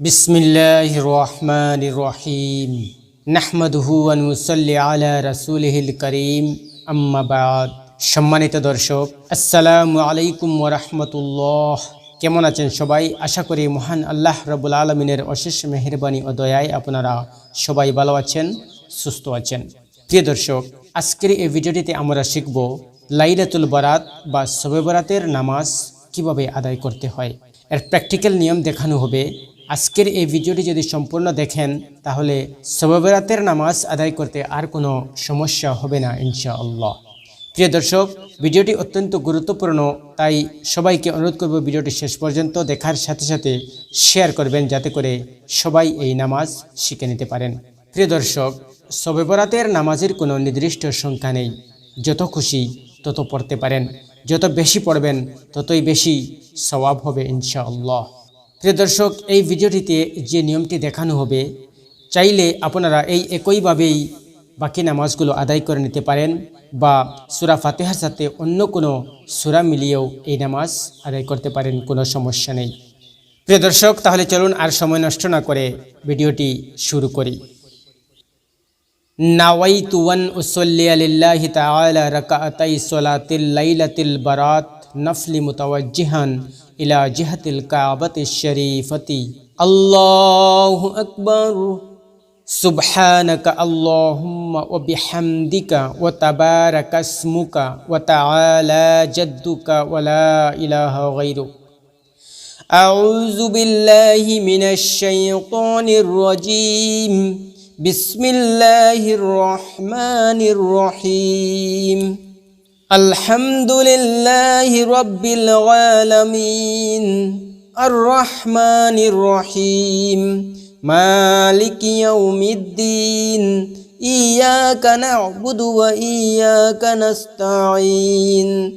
বিসমিল্লাহ রহমান রহিম নাহমদহুয়ান মুসল্লি আলা রসুলহিল করিম আম্মাবাদ সম্মানিত দর্শক আসসালামু আলাইকুম ওরহমতুল্লাহ কেমন আছেন সবাই আশা করি মহান আল্লাহ রবুল আলমিনের অশেষ মেহরবানি ও দয়ায় আপনারা সবাই ভালো আছেন সুস্থ আছেন প্রিয় দর্শক, আজকের এই ভিডিওটিতে আমরা শিখব লাইলাতুল বরাত বা শবে বরাতের নামাজ কীভাবে আদায় করতে হয়। এর প্র্যাকটিক্যাল নিয়ম দেখানো হবে। আজকের এই ভিডিওটি যদি সম্পূর্ণ দেখেন, তাহলে শবে বরাতের নামাজ আদায় করতে আর কোনো সমস্যা হবে না, ইনশাআল্লাহ। প্রিয় দর্শক, ভিডিওটি অত্যন্ত গুরুত্বপূর্ণ, তাই সবাইকে অনুরোধ করব ভিডিওটি শেষ পর্যন্ত দেখার সাথে সাথে শেয়ার করবেন, যাতে করে সবাই এই নামাজ শিখে নিতে পারেন। প্রিয় দর্শক শবে বরাতের নামাজের কোনো নির্দিষ্ট সংখ্যা নেই। যত খুশি তত পড়তে পারেন। যত বেশি পড়বেন, ততই বেশি সওয়াব হবে ইনশাআল্লাহ। প্রিয় দর্শক, এই ভিডিওটিতে যে নিয়মটি দেখানো হবে, চাইলে আপনারা এই একইভাবেই বাকি নামাজগুলো আদায় করে নিতে পারেন বা সুরা ফাতেহার সাথে অন্য কোনো সুরা মিলিয়েও এই নামাজ আদায় করতে পারেন, কোনো সমস্যা নেই। প্রিয় দর্শক, তাহলে চলুন আর সময় নষ্ট না করে ভিডিওটি শুরু করি। নাওয়াইতু ওয়ান উসল্লি আলিল্লাহি তাআলা রাকাতাই সলাতিল লাইলাতিল বারাত নফলি মুতাওয়াজ্জিহান ইলা জিহাতিল কাবাতি শরীফতি। আল্লাহু আকবার। সুবহানাকা আল্লাহুম্মা ওয়া বিহামদিকা ওয়া তাবারাকা ইসমুকা ওয়া তাআলা জাদ্দুকা ওয়া লা ইলাহা গায়রুক আউযু বিল্লাহি মিনাশ শাইতানির রাজীম। বিসমিল্লাহির রহমানির রহিম। আলহামদুলিল্লাহি রব্বিল আলামিন। আর রহমানির রহিম। মালিক ইয়াউমিদ্দিন। ইয়াকা না'বুদু ওয়া ইয়াকা নাস্তাঈন।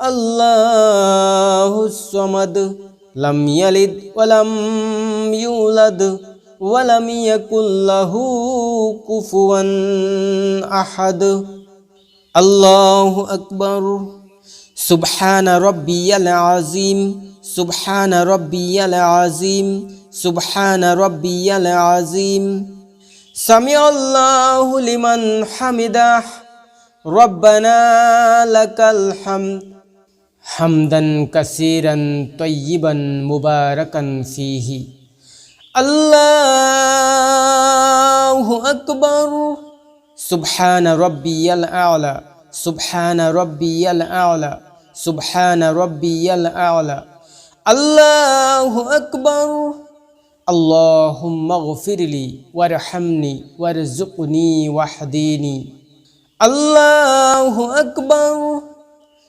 আল্লাহসমাদ লাম ইয়ালিদ ওয়ালাম ইউলাদ ওয়ালাম ইয়াকুল্লাহু কুফুয়ান আহাদ। আল্লাহু আকবার। সুবহান রব্বিয়াল আজিম সুবহান রব্বিয়াল আজিম সুবহান রব্বিয়াল আজিম সামি আল্লাহু লিমান হামিদাহ। রব্বানা লাকাল হামদ। حمدا كثيرا طيبا مباركا فيه. الله أكبر. سبحان ربي الأعلى. سبحان ربي الأعلى. سبحان ربي الأعلى. الله أكبر. اللهم اغفر لي وارحمني وارزقني واهديني الله أكبر.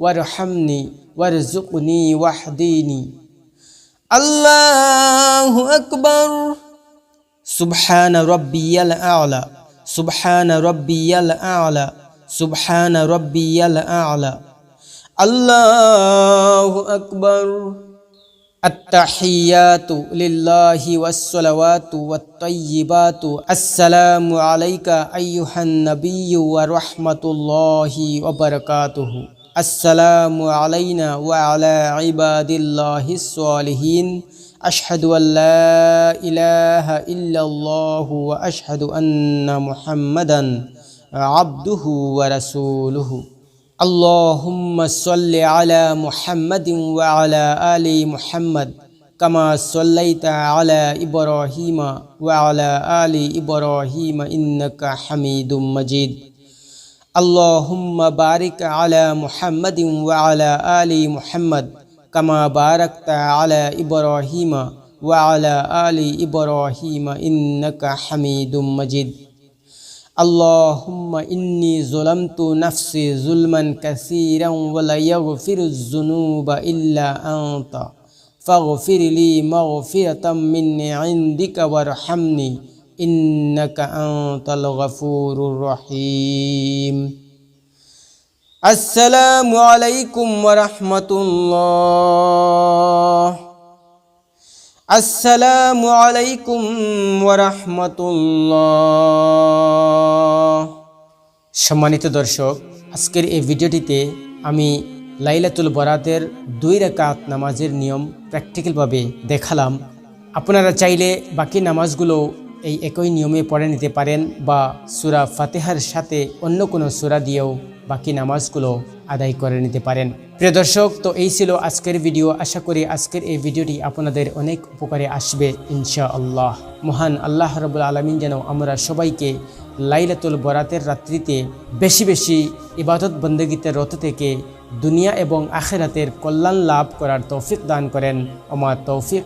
وارحمني وارزقني واهديني الله أكبر. سبحان ربي الأعلى. سبحان ربي الأعلى. سبحان ربي الأعلى. الله أكبر. التحيات لله والصلوات والطيبات. السلام عليك أيها النبي ورحمة الله وبركاته. আসসালামু আলাইনা ওয়া আলা ইবাদিল্লাহিস সালিহিন আশহাদু আল্লা ইলাহা ইল্লাল্লাহু ওয়া আশহাদু আন্না মুহাম্মাদান আবদুহু ওয়া রাসূলুহু। আল্লাহুম্মা সাল্লি আলা মুহাম্মাদিন ওয়া আলা আলি মুহাম্মাদ, কামা সাল্লাইতা আলা ইব্রাহিমা ওয়া আলা আলি ইব্রাহিমা ইন্নাকা হামিদুম মাজিদ। আল্লাহুম্মা বারিক আলা মুহাম্মদ ওয়া আলা আলি মুহাম্মদ কামা বারাকতা আলা ইব্রাহিমা ওয়া আলা আলি ইব্রাহিমা ইন্নাকা হামিদুম মাজিদ। আল্লাহুম্মা ইন্নি যুলামতু নাফসি যুলমান কাসীরান ওয়া লা ইয়াগফিরুয যুনুবা ইল্লা আনতা। ফাগফিরলি মাগফিরাতাম মিন্নি ইনদিকা ওয়ারহামনি। إنك أنت الغفور الرحيم السلام عليكم ورحمة الله আসসালামু আলাইকুম ওরহমতুল্লাহ সম্মানিত দর্শক আজকের এই ভিডিওটিতে আমি লাইলাতুল বরাতের দুই রেকাত নামাজের নিয়ম প্র্যাকটিক্যালভাবে দেখালাম আপনারা চাইলে বাকি নামাজগুলো এই একই নিয়মে পড়ে নিতে পারেন বা সুরা ফাতেহার সাথে অন্য কোনো সুরা দিয়েও বাকি নামাজগুলো আদায় করে নিতে পারেন। প্রিয় দর্শক, তো এই ছিল আজকের ভিডিও। আশা করি আজকের এই ভিডিওটি আপনাদের অনেক উপকারে আসবে ইনশা আল্লাহ মহান আল্লাহ রবুল আলমিন যেন আমরা সবাইকে লাইলাতুল বরাতের রাত্রিতে বেশি বেশি ইবাদত বন্দগীতে রত থেকে দুনিয়া এবং আখেরাতের কল্যাণ লাভ করার তৌফিক দান করেন। ওমা তৌফিক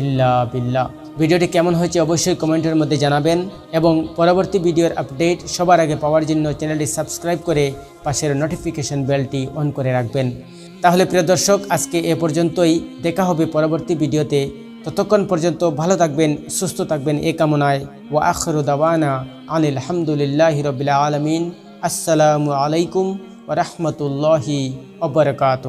ইল্লা বিল্লাহ। ভিডিওটি কেমন হয়েছে অবশ্যই কমেন্টের মধ্যে জানাবেন এবং পরবর্তী ভিডিওর আপডেট সবার আগে পাওয়ার জন্য চ্যানেলটি সাবস্ক্রাইব করে পাশের নোটিফিকেশন বেলটি অন করে রাখবেন। তাহলে প্রিয় দর্শক, আজকে এ পর্যন্তই। দেখা হবে পরবর্তী ভিডিওতে। ততক্ষণ পর্যন্ত ভালো থাকবেন, সুস্থ থাকবেন এ কামনায়। ও আখরু দাওয়ানা আনিল হামদুলিল্লাহ রবিল্লা আলমিন। আসসালামু আলাইকুম ওরহমতুল্লাহি ওবরকাত